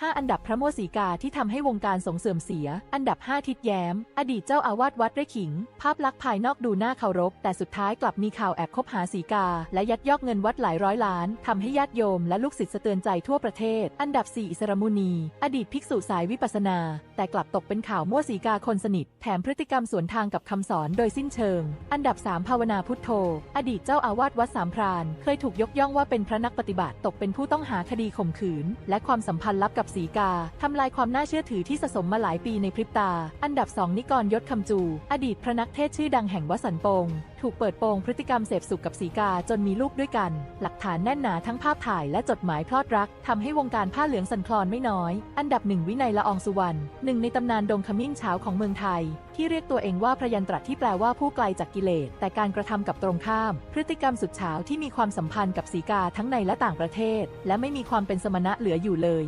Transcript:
5 อันดับพระโมสีกาที่ทำให้วงการสงเสื่อมเสีย อันดับ 5 ทิดแย้ม อดีตเจ้าอาวาสวัดไร่ขิง ภาพลักษณ์ภายนอกดูน่าเคารพ แต่สุดท้ายกลับมีข่าวแอบคบหาสีกา และยัดยอกเงินวัดหลายร้อยล้านทำให้ญาติโยมและลูกศิษย์สะเตือนใจทั่วประเทศ อันดับ 4 อิสรมุนี อดีตภิกษุสายวิปัสสนา แต่กลับตกเป็นข่าวมั่วสีกาคนสนิท แถมพฤติกรรมสวนทางกับคำสอนโดยสิ้นเชิง อันดับ 3 ภาวนาพุทโธ อดีตเจ้าอาวาสวัดสามพราน เคยถูกยกย่องว่าเป็นพระนักปฏิบัติ ตกเป็นผู้ต้องหาคดีข่มขืน และความสัมพันธ์ลับกับสีกา ทำลายความน่าเชื่อถือที่สะสมมาหลายปีในพริบตา อันดับ 2 นิกรยศคำจู อดีตพระนักเทศชื่อดังแห่งวสันปง ถูกเปิดโปงพฤติกรรมเสพสุขกับสีกาจนมีลูกด้วยกัน หลักฐานแน่นหนาทั้งภาพถ่ายและจดหมายพลอดรักทำให้วงการผ้าเหลืองสันคลอนไม่น้อย อันดับหนึ่งวินัยละอองสุวรรณหนึ่งในตำนานดงขมิ้นเช้าของเมืองไทย ที่เรียกตัวเองว่าพระยันตรัที่แปลว่าผู้ไกลจากกิเลสแต่การกระทำกับตรงข้าม พฤติกรรมสุดเฉาที่มีความสัมพันธ์กับสีกาทั้งในและต่างประเทศ และไม่มีความเป็นสมณะเหลืออยู่เลย